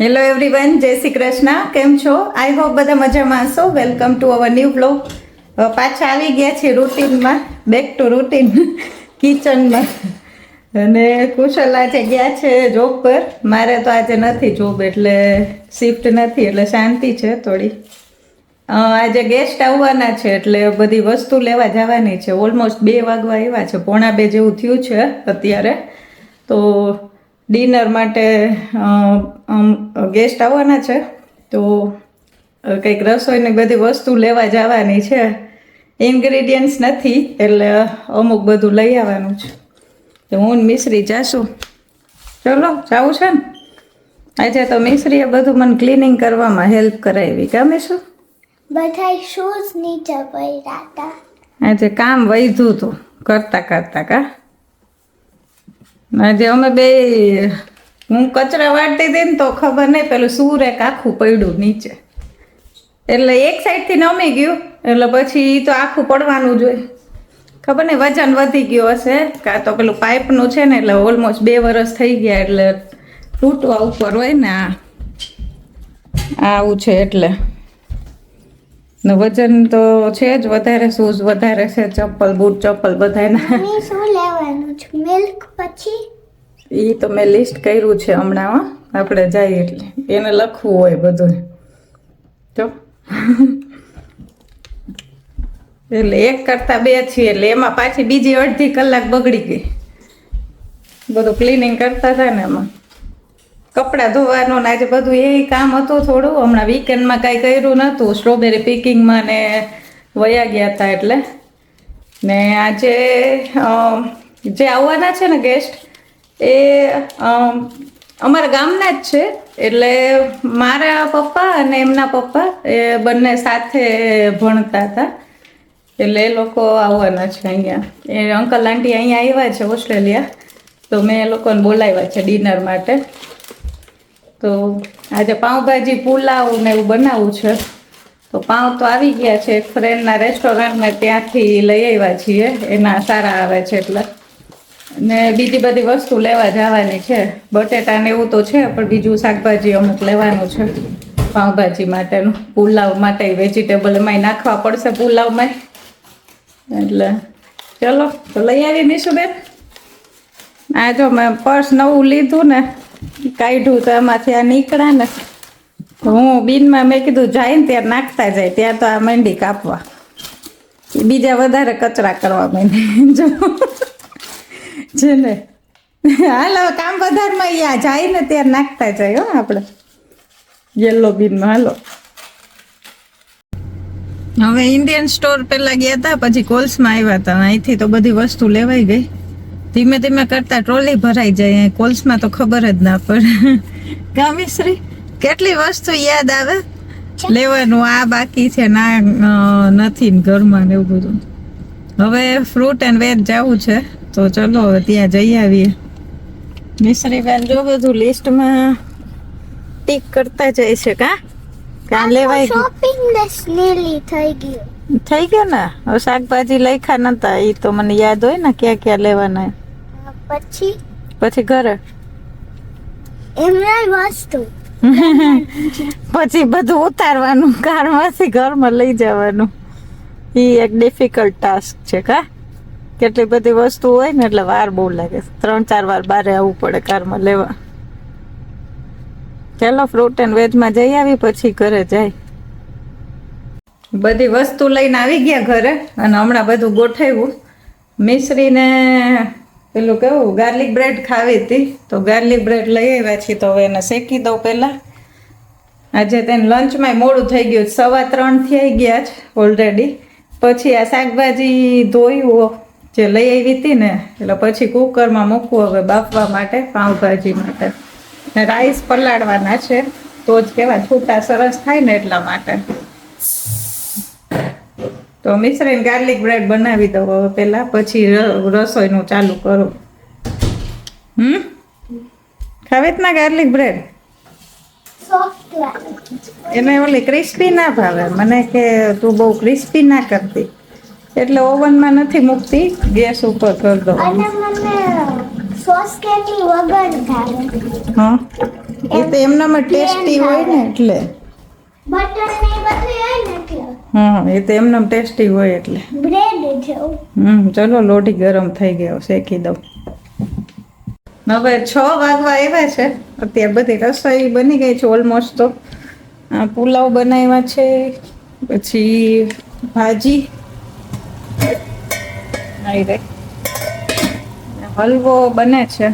Hello everyone જય શ્રી કૃષ્ણ કેમ છો આઈ હોપ બધા મજામાં હશો. Welcome to our new blog પાછા આવી ગયા છે રૂટીનમાં. બેક ટુ રૂટીન કિચનમાં અને કુશલ આજે ગયા છે જોબ પર. મારે તો આજે નથી જોબ એટલે શિફ્ટ નથી, એટલે શાંતિ છે થોડી. આજે ગેસ્ટ આવવાના છે, એટલે બધી વસ્તુ લેવા જવાની છે. ઓલમોસ્ટ બે વાગવા આવ્યા છે. પોણા બે જેવું થયું છે અત્યારે. તો ડિનર માટે ગેસ્ટ આવવાના છે તો કંઈક રસોઈની બધી વસ્તુ લેવા જવાની છે. ઇન્ગ્રેડિયન્ટ્સ નથી એટલે અમુક બધું લઈ આવવાનું છે. તો હું મિશ્રી જાશું. ચલો જવું છે ને? આજે તો મિશ્રીએ બધું મને ક્લિનિંગ કરવામાં હેલ્પ કરાવી ગમે શું બધા શૂઝ નીચે પડ્યા હતા. આજે કામ વધ્યું હતું કરતા કરતા કા? આજે અમે બે, હું કચરા વાળતી હતી ને તો ખબર નહીં, પેલું સૂર એક આખું પડ્યું નીચે. એટલે એક સાઈડથી નમી ગયું, એટલે પછી એ તો આખું પડવાનું જ હોય. ખબર નહીં, વજન વધી ગયું હશે. કાં તો પેલું પાઇપનું છે ને, એટલે ઓલમોસ્ટ બે વરસ થઈ ગયા, એટલે તૂટવા ઉપર હોય ને આ. આવું છે એટલે. ને વજન તો છે જ વધારે શૂઝ વધારે છે ચપ્પલ બૂટ ચપ્પલ બધાના. શું લેવાનું છે? મિલ્ક પછી? એ તો મેં લિસ્ટ કર્યું છે હમણાં. આપણે જઈએ એટલે. એને લખવું હોય બધું. તો એટલે એક કરતાં બે છીએ એટલે એમાં પાછી બીજી અડધી કલાક બગડી ગઈ. બધું ક્લિનિંગ કરતા હતા ને એમાં. કપડાં ધોવાનું ને આજે બધું એ કામ હતું થોડું. હમણાં વીકેન્ડમાં કાંઈ કર્યું નહોતું. સ્ટ્રોબેરી પિકિંગમાં ને વયા ગયા હતા એટલે. ને આજે જે આવવાના છે ને ગેસ્ટ એ અમારા ગામના જ છે. એટલે મારા પપ્પા અને એમના પપ્પા એ બંને સાથે ભણતા હતા. એટલે એ લોકો આવવાના છે અહીંયા. એ અંકલ આંટી અહીંયા આવ્યા છે ઓસ્ટ્રેલિયા. તો મેં એ લોકોને બોલાવ્યા છે ડિનર માટે. તો આજે પાઉંભાજી, પુલાવ ને એવું બનાવવું છે. તો પાઉં તો આવી ગયા છે. એક ફ્રેન્ડના રેસ્ટોરન્ટમાં ત્યાંથી લઈ આવ્યા છીએ. એના સારા આવે છે એટલે. ને બીજી બધી વસ્તુ લેવા જવાની છે. બટેટા ને એવું તો છે, પણ બીજું શાકભાજી અમુક લેવાનું છે. પાઉંભાજી માટેનું. પુલાવ માટે વેજીટેબલ એમાં નાખવા પડશે પુલાવમાં. એટલે ચલો, તો લઈ આવી નિશુબેન. આ જો મેં પર્સ નવું લીધું ને કાઢ્યું તો આમાંથી આ નીકળ્યા ને. હું બિનમાં મેં કીધું જાય ને ત્યાં નાખતા જાય, ત્યાં તો આ મંડી કાપવા. બીજા વધારે કચરા કરવા માંડી. જો. છે ને હાલો, કામ વધારમાં યા જાય ને ત્યાં નાખતા જાય, હો આપણે. યલો બિનમાં, હાલો. હવે ઇન્ડિયન સ્ટોર પેલા ગયા હતા પછી કોલ્સમાં આવ્યા હતા અહીંથી તો બધી વસ્તુ લેવાઈ ગઈ. ધીમે ધીમે કરતા ટ્રોલી ભરાઈ જાય કોલ્સમાં તો ખબર જ ના પડે. કામિશ્રી કેટલી વસ્તુ યાદ આવે? લેવાનું આ બાકી છે ના નથી ને ઘરમાં ને એવું બધું. હવે ફ્રૂટ એન્ડ વેજ જવું છે તો ચલો હવે ત્યાં જઈ આવીએ. મિશ્રી બેન જો બધું લિસ્ટમાં ટીક કરતા જાય છે કા? કાં લેવાય શોપિંગ લીલી થઈ ગયું. થઈ ગયો ને? હવે શાકભાજી લખ્યા નતા એ તો મને યાદ હોય ને ક્યાં ક્યાં લેવાના. પછી પછી ઘરે? એમના વસ્તુ. પછી બધું ઉતારવાનું કારમાંથી ઘરમાં લઈ જવાનું. એ એક ડિફિકલ્ટ ટાસ્ક છે કા? કેટલી બધી વસ્તુ હોય ને એટલે વાર બહુ લાગે. ત્રણ ચાર વાર બારે આવવું પડે કારમાં લેવા. ચાલો ફ્રૂટ એન્ડ વેજમાં જઈ આવી પછી ઘરે જાય. બધી વસ્તુ લઈને આવી ગયા ઘરે અને હમણાં બધું ગોઠવ્યું. મિશ્રીને પેલું કેવું ગાર્લિક બ્રેડ ખાવી હતી. તો ગાર્લિક બ્રેડ લઈ આવ્યા છીએ તો હવે એને શેકી દઉં પહેલાં. આજે તેને લંચમાં મોડું થઈ ગયું સવા ત્રણ થઈ ગયા છે ઓલરેડી પછી આ શાકભાજી ધોયું જે લઈ આવી હતી ને, એટલે પછી કુકરમાં મૂકવું હવે બાફવા માટે, પાઉંભાજી માટે. રાઈસ પલાળવાના છે. તો જ કેવા છૂટા સરસ થાય ને એટલા માટે. તો મિશ્રીને ગાર્લિક બ્રેડ બનાવી દો પહેલા પછી રસોઈનું ચાલુ કરો. હમ? ખાવે જ ના ગાર્લિક બ્રેડ એને ઓલી ક્રિસ્પી ના ભાવે. મને કે તું બહુ ક્રિસ્પી ના કરતી. એટલે ઓવનમાં નથી મૂકતી ગેસ ઉપર કરી દો સોસ કેટલી વગર ભાવે. હા? એ તો એમનામાં ટેસ્ટી હોય ને એટલે. હા એ તો એમનામ ટેસ્ટી હોય એટલે. બ્રેડ છે હમ ચલો લોટી ગરમ થઈ ગયો શેકી દઉં. હવે છ વાગવા આવ્યા છે અત્યારે બધી રસોઈ બની ગઈ છે ઓલમોસ્ટ તો. આ પુલાવ બનાવ્યા છે પછી ભાજી. હલવો બને છે.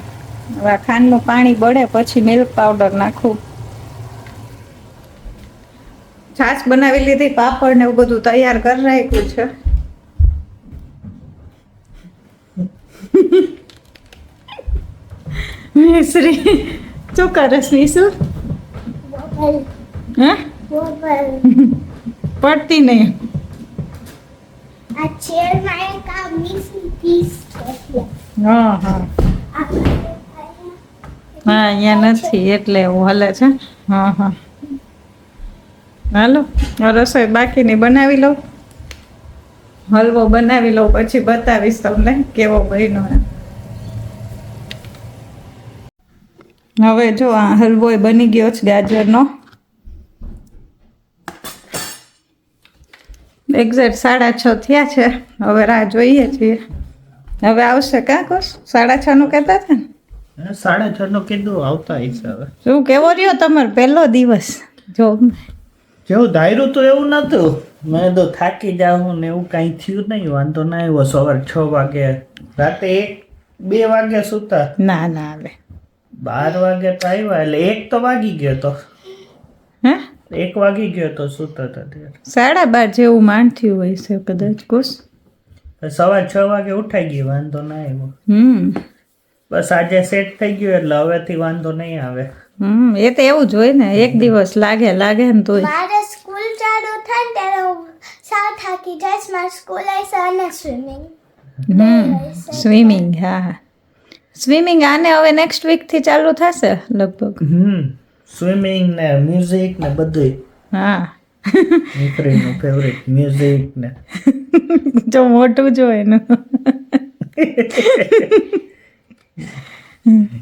હવે ખાંડનું પાણી બળે પછી મિલ્ક પાવડર નાખું. છાશ બનાવી લીધી પાપડ ને એવું બધું તૈયાર કરી રાખ્યું છે. મિશ્રી શું કરસ મિસુ હે? પડતી નહીં. હા હા. હા અહીંયા નથી એટલે એવું હલે છે. હા હા. હાલો રસોઈ બાકીની બનાવી લઉં. હલવો બનાવી લઉં પછી બતાવીશ તમને કેવો બન્યો હવે જો આ હલવો બની ગયો છે ગાજરનો. એક્ઝેક્ટ સાડા છ થયા છે હવે રાહ જોઈએ છીએ. હવે આવશે કા કોશ? સાડા છ નું કહેતા હતા ને? સાડા છ નું કીધું આવતા હિસાબે શું કેવો રહ્યો તમારો પહેલો દિવસ? જો જેવું ધાર્યું તો એવું નતું. મેં તો થાકી જાઉં ને એવું કાંઈ થયું નહીં. વાંધો ના આવ્યો. સવારે છ વાગે રાતે એક બે વાગે સુતા. ના ના આવે બાર વાગે તો આવ્યા. એટલે એક તો વાગી ગયો તો. હે? એક વાગી ગયો તો સુતા હતા ત્યારે. સાડા બાર જેવું માંડ થયું હોય છે કદાચ કુશ સવાર છ વાગે ઉઠાઈ ગઈ વાંધો ના આવ્યો. હમ. બસ આજે સેટ થઈ ગયો એટલે હવેથી વાંધો નહીં આવે. હમ એ તો એવું જ હોય ને એક દિવસ લાગે લાગે ને તોય. મારે સ્કૂલ ચાલુ થાય ને ત્યારે હું સાવ થાકી જઈશ મારે સ્કૂલ આવીશ અને સ્વિમિંગ. હમ સ્વિમિંગ હા હા. સ્વિમિંગ આને હવે નેક્સ્ટ વીકથી ચાલુ થશે લગભગ? હમ સ્વિમિંગ ને મ્યુઝિક ને બધું હા. નીકળીનું ફેવરિટ મ્યુઝિક ને. જો મોટું જો એનું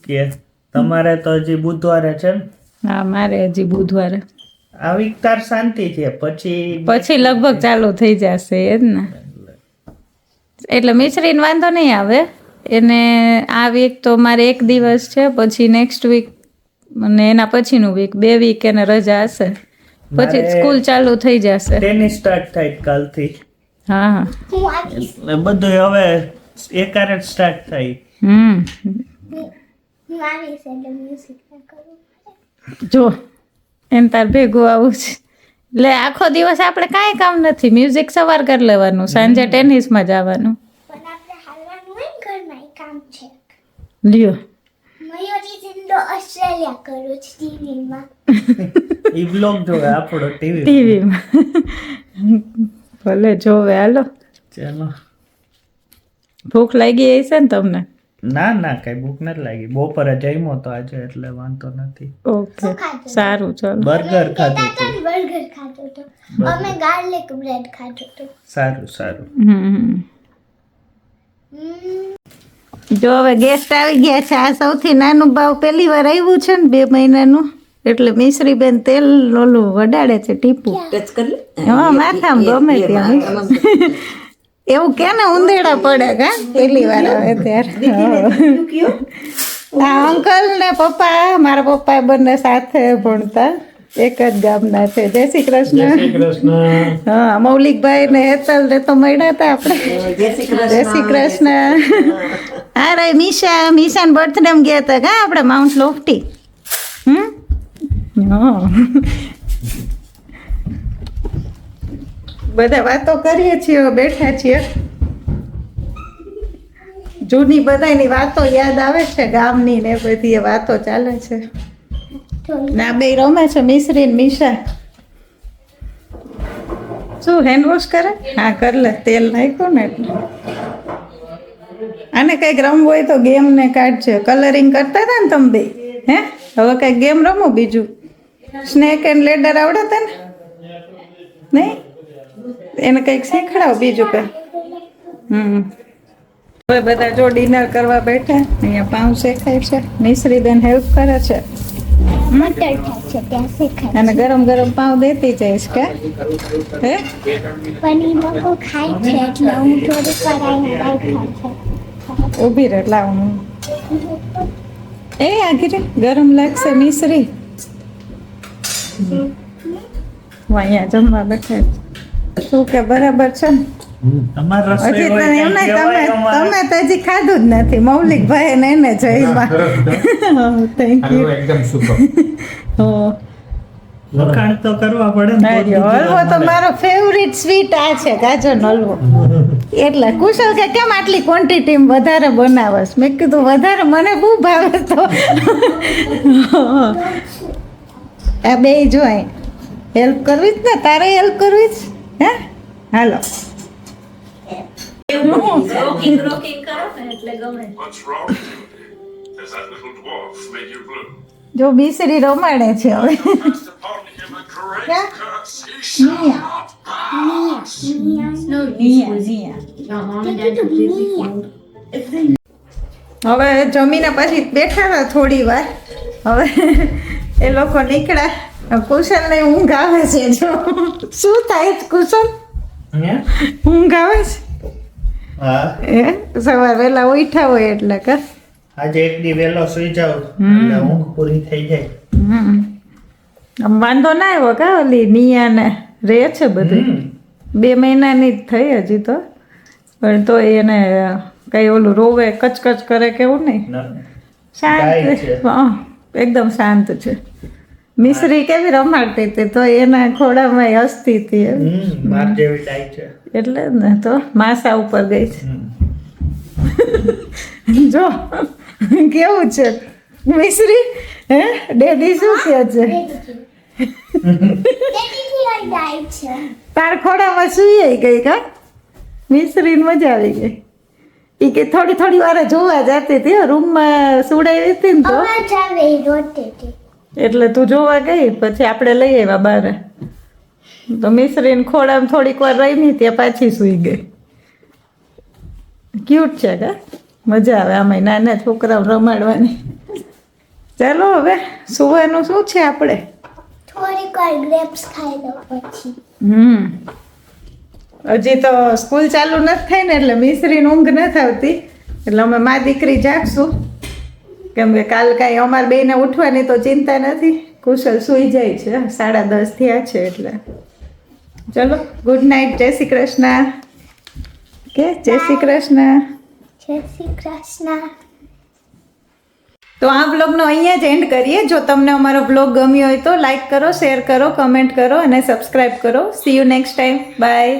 શું કે તમારે તો હજી બુધવારે છે ને? હા મારે હજી બુધવારે. આવી તાર શાંતિ છે પછી પછી લગભગ ચાલુ થઈ જશે એ જ ને. એટલે મિશ્રીને વાંધો નહીં આવે. એને આ વીક તો મારે એક દિવસ છે પછી નેક્સ્ટ વીક અને એના પછીનું વીક બે વીક એને રજા હશે. પછી સ્કૂલ ચાલુ થઈ જશે. ટેનિસ સ્ટાર્ટ થાય કાલથી. હા હા. હું એટલે બધું હવે એકારે સ્ટાર્ટ થાય. હમ. જો એમ તાર ભેગું આવું છે. એટલે આખો દિવસ આપણે કાંઈ કામ નથી. મ્યુઝિક સવાર કરી લેવાનું સાંજે ટેનિસમાં જવાનું. પણ આપણે હાલવાનું હોય ને ઘરમાં એ કામ છે. લ્યો. મયુરી જિંદો ઓસ્ટ્રેલિયા કરું છું ટીવીમાં. ઈ બ્લોગ જોવે આપણો ટીવી ટીવીમાં. ભલે જોવે હાલો. ચાલો. ભૂખ લાગી હશે ને તમને? ના ના કઈ ભૂખ નથી લાગી બપોરે જમ્યો તો આજે એટલે વાંધો નથી ઓકે સારું ચલો બર્ગર ખાધું હતું બર્ગર ખાધો તો અમે ગાર્લિક બ્રેડ ખાધો તો સારું સારું જો હવે ગેસ્ટ આવી ગયા છે આ સૌથી નાનું ભાવ પહેલી વાર આવ્યું છે ને બે મહિનાનું એટલે મિશ્રી બેન તેલ ઓલું વડાડે છે ટીપું હા માથામાં ગમે ત્યાં એવું કે ને ઉંદેડા પડે કા પહેલી વાર આવે ત્યારે. હા. આ અંકલ ને પપ્પા મારા પપ્પા બંને સાથે ભણતા. એક જ ગામના છે. જય શ્રી કૃષ્ણ. હા મૌલિકભાઈ ને હેતલ ને તો મળ્યા હતા આપણે. જય શ્રી કૃષ્ણ. હા રે મીશા મીશાન બર્થડે ગયા હતા કા આપણે માઉન્ટ લોફટી હમ? હા. બધા વાતો કરીએ છીએ બેઠા છીએ. જૂની બધાની વાતો યાદ આવે છે, ગામની ને બધી એ વાતો ચાલે છે. ના બે રમે છે, મિશ્રી ને મીશા. શું હેન્ડ વોશ કરે? હા, કર લે, તેલ નાખ્યું ને આને કંઈક રમવું હોય તો ગેમ ને કાઢજે. કલરિંગ કરતા હતા ને તમે બે હે? હવે કંઈક ગેમ રમો બીજું. સ્નેક એન્ડ લેડર આવડે તને? નહીં? એને કંઈક શીખડાવ બીજું કંઈ. હમ. હવે બધા જો ડિનર કરવા બેઠા અહીંયા પાઉં શેખાય છે મિશ્રી બેન હેલ્પ કરે છે. મટર થાય છે ત્યાં શીખાય અને ગરમ ગરમ પાઉં દેતી જઈશ કે? હે? પનીર લોકો ખાય છે એટલે હું છે. ઊભી રહે લાવ હું. એ આગળ ગરમ લાગશે મિશ્રી. અહીંયા જમવા બેઠા. શું કે બરાબર છે ને? હજી તને એમ નહીં તમે તમે તો હજી ખાધું જ નથી. મૌલિક ભાઈ ને એને જયમાં થેન્ક યુ એકદમ સુપર વખાણ તો કરવા પડે ને તો જ હલવો તો મારો ફેવરિટ સ્વીટ આ છે ગાજરનો હલવો. એટલે કુશલ કે કેમ આટલી ક્વોન્ટિટી વધારે બનાવસ મેં કીધું વધારે મને બહુ ભાવે તો? આ બે જોઈ હેલ્પ કરવી જ ને? તારે હેલ્પ કરવી જ? હે હાલો? જો બીસરી રમાડે છે હવે. હવે જમીને પછી બેઠા હતા થોડી વાર હવે એ લોકો નીકળ્યા કુશલ ને ઊંઘ આવે છે જો. શું થાય છે હે? ઊંઘ આવે છે? હા. એ સવાર વહેલા ઉઠ્યા હોય એટલે કે? આજે એક દી વહેલો સુઈ જાવ એટલે ઊંઘ પૂરી થઈ જાય. હમ. આમ વાંધો ના આવ્યો કા ઓલી નિયા ને રહે છે બધું? બે મહિનાની જ થઈ હજી તો. પણ તો એને કઈ ઓલું રોવે કચકચ કરે કેવું નહીં? શાંત છે. હા, એકદમ શાંત છે. મિશ્રી કેવી રમાડતી હતી તો એના ખોડામાં હસતી હતી માર જેવી ડાય છે. એટલે જ ને તો માસા ઉપર ગઈ છે. જો કેવું છે? મિશ્રી હે? ડેડી શું કહે છે? તાર ખોડામાં સુઈ ગઈ કા? મિશ્રીને મજા આવી ગઈ. એ કે થોડી થોડી વાર જોવા જતી હતી રૂમમાં સુડાવી હતી ને તો. અવાજ આવે એ રોતી હતી એટલે તું જોવા ગઈ પછી આપણે લઈ આવ્યા બારે. તો મિશ્રીને ખોડામાં થોડીક વાર રહી ત્યાં પાછી સૂઈ ગઈ. ક્યુટ છે કા? મજા આવે આમાં નાના છોકરાઓ રમાડવાની. ચાલો હવે સુવાનું શું છે આપણે? થોડીક વાર ગ્રેપ્સ ખાઈ લો પછી. હમ. હજી તો સ્કૂલ ચાલુ નથી થઈ ને એટલે મિશ્રીને ઊંઘ નથી આવતી. એટલે અમે મા દીકરી જાગશું. કેમ કે કાલ કાંઈ અમારે બેને ઉઠવાની તો ચિંતા નથી. કુશલ સૂઈ જાય છે. સાડા દસ થયા છે એટલે. ચલો ગુડ નાઇટ જય શ્રી કૃષ્ણ. કે જય શ્રી કૃષ્ણ. જય શ્રી કૃષ્ણ. તો આ બ્લોગનો અહીંયા જ એન્ડ કરીએ. જો તમને અમારો બ્લોગ ગમ્યો હોય તો લાઈક કરો શેર કરો કમેન્ટ કરો અને સબસ્ક્રાઈબ કરો. See you next time bye